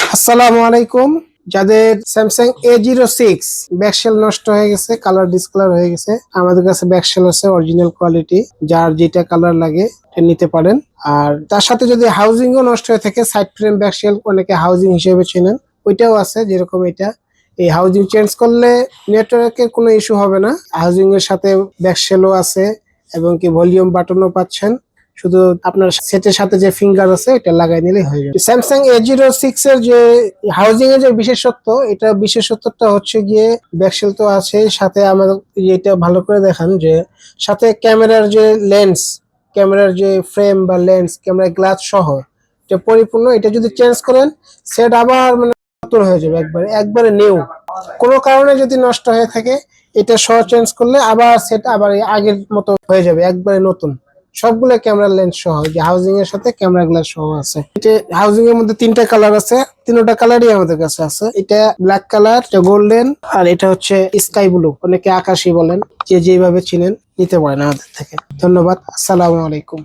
আসসালামু আলাইকুম। যাদের Samsung A zero six back shell নষ্ট হয়ে গেছে কালার ডিসকালার হয়ে গেছে, আমাদের কাছে ব্যাকশেল আছে অরিজিনাল কোয়ালিটি যার যেটা কালার লাগে নিতে পারেন। আর তার সাথে যদি হাউজিং ও নষ্ট হয়ে থাকে সাইড ফ্রেম ব্যাকশেল অনেকে হাউজিং হিসেবে চেনেন, ওইটাও আছে যেরকম এটা। এই হাউজিং চেঞ্জ করলে নেটওয়ার্কের কোনো ইস্যু হবে না। হাউজিং এর সাথে ব্যাকশেলও আছে এবং কি ভলিউম বাটনও পাচ্ছেন। শুধু আপনার সেটের সাথে যে ফিঙ্গার আছে, এটা লাগাই নিলেই হয়ে যাবে। স্যামসাং এ জিরো সিক্স এর যে হাউজিং এর যে বিশেষত্ব, এটা বিশেষত্বটা হচ্ছে গিয়ে ব্যাকসেল তো আছে সাথে আমাদের এটা ভালো করে দেখান যে, সাথে ক্যামেরার যে লেন্স ক্যামেরার যে ফ্রেম বা লেন্স ক্যামেরা গ্লাস সহ, এটা পরিপূর্ণ। এটা যদি চেঞ্জ করেন সেট আবার মানে নতুন হয়ে যাবে একবারে একবারে নিউ কোনো কারণে যদি নষ্ট হয়ে থাকে, এটা সহ চেঞ্জ করলে আবার সেট আবার আগের মতো হয়ে যাবে, একবারে নতুন। সবগুলো ক্যামেরা লেন্স সহ যে হাউজিং এর সাথে ক্যামেরা গ্লাস সহ আছে। এটা হাউজিং এর মধ্যে তিনটা কালার আছে, তিনটা কালারই আমাদের কাছে আছে। এটা ব্ল্যাক কালার এটা গোল্ডেন আর এটা হচ্ছে স্কাই ব্লু অনেকে আকাশি বলেন, যে যেভাবে চিনেন, নিতে পারেন আমাদের থেকে। ধন্যবাদ, আসসালামু আলাইকুম।